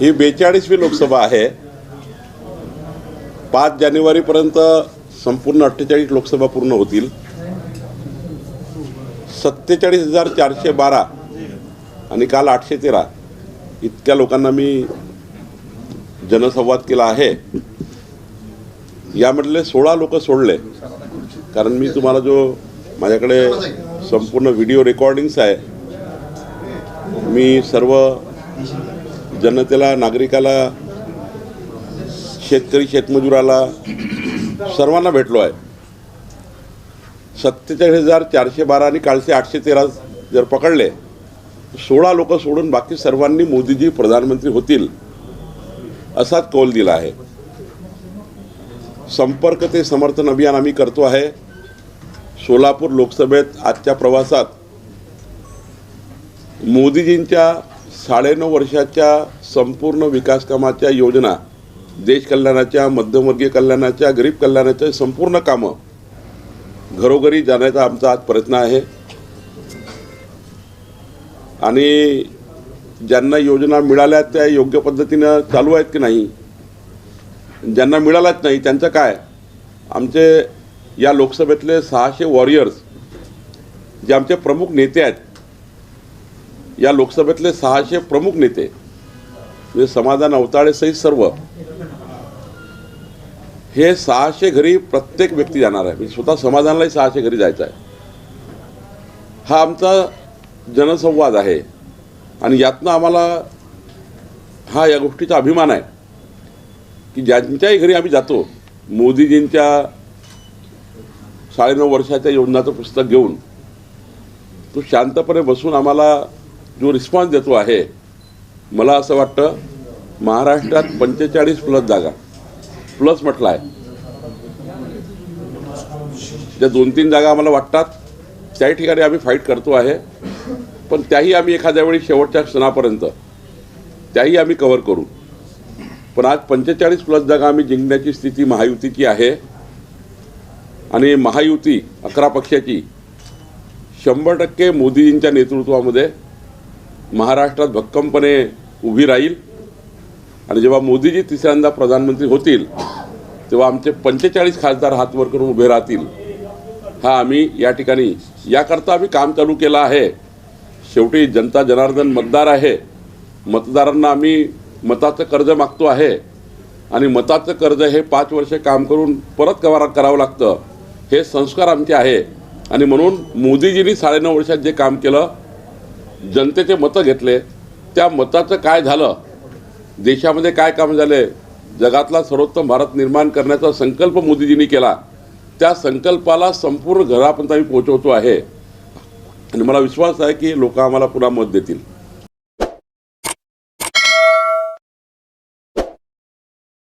ही बेचाळीसवी लोकसभा आहे. पाच जानेवारीपर्यंत संपूर्ण अठ्ठेचाळीस लोकसभा पूर्ण होतील. सत्तेचाळीस हजार चारशे बारा आणि काल आठशे तेरा. इतक्या लोकांना मी जनसंवाद केला आहे. यामधले सोळा लोक सोडले. कारण मी तुम्हाला जो माझ्याकडे संपूर्ण व्हिडिओ रेकॉर्डिंग्स आहे मी सर्व जनतेला नागरिकाला शेतकरी शेतमजुराला सर्वांना भेटलो आहे. सत्तेचाळीस हजार चारशे बारा आणि कालचे आठशे तेरा जर पकडले सोळा लोक सोडून बाकी सर्वांनी मोदीजी प्रधानमंत्री होतील असाच कौल दिला आहे. संपर्क ते समर्थन अभियान आम्ही करतो आहे. सोलापूर लोकसभेत आजच्या प्रवासात मोदीजींच्या साडेनऊ वर्षाच्या संपूर्ण विकास कामाच्या योजना देश कल्याणाच्या मध्यमवर्गीय कल्याणाच्या गरीब कल्याणाच्या संपूर्ण कामं घरोघरी जाण्याचा आमचा आज प्रयत्न आहे. आणि ज्यांना योजना मिळाल्या त्या योग्य पद्धतीनं चालू आहेत की नाही? ज्यांना मिळालाच नाही त्यांचं काय? आमचे या लोकसभेतले सहाशे वॉरियर्स जे आमचे प्रमुख नेते आहेत या लोकसभेतले सहाशे प्रमुख नेते म्हणजे समाधान अवताळेसहित सर्व हे सहाशे घरी प्रत्येक व्यक्ती जाणार आहे. म्हणजे स्वतः समाधानलाही सहाशे घरी जायचं आहे. हा आमचा जनसंवाद आहे. आणि यातनं आम्हाला हा या गोष्टीचा अभिमान आहे की ज्यांच्याही घरी आम्ही जातो मोदीजींच्या साडेनऊ वर्षाच्या योजनाचं पुस्तक घेऊन तो शांतपणे बसून आम्हाला जो रिस्पॉन्स देतो आहे मला असं वाटतं महाराष्ट्रात पंचेचाळीस प्लस जागा. प्लस म्हटलं आहे ज्या दोन तीन जागा आम्हाला वाटतात त्याही ठिकाणी आम्ही फाईट करतो आहे. पण त्याही आम्ही एखाद्या वेळी शेवटच्या क्षणापर्यंत त्याही आम्ही कव्हर करू. पण आज पंचेचाळीस प्लस जागा आम्ही जिंकण्याची स्थिती महायुतीची आहे. आणि महायुती अकरा पक्षाची शंभर टक्के मोदीजींच्या नेतृत्वामध्ये महाराष्ट्रात भक्कमपणे उभी राहील. आणि जेव्हा मोदीजी तिसऱ्यांदा प्रधानमंत्री होतील तेव्हा आमचे पंचेचाळीस खासदार हातवर करून उभे राहतील. हा आम्ही या ठिकाणी याकरता आम्ही काम चालू केलं आहे. शेवटी जनता जनार्दन मतदार आहे. मतदारांना आम्ही मताचं कर्ज मागतो आहे. आणि मताचं कर्ज हे पाच वर्ष काम करून परत कवार करावं लागतं. हे संस्कार आमचे आहे. आणि म्हणून मोदीजींनी साडेनऊ वर्षात जे काम केलं जनतेचे मतं घेतले त्या मताचं काय झालं? देशामध्ये काय काम झाले? जगातला सर्वोत्तम भारत निर्माण करण्याचा संकल्प मोदीजींनी केला. त्या संकल्पाला संपूर्ण घरापर्यंत आम्ही पोहोचवतो आहे. आणि मला विश्वास आहे की लोक आम्हाला पुन्हा मत देतील.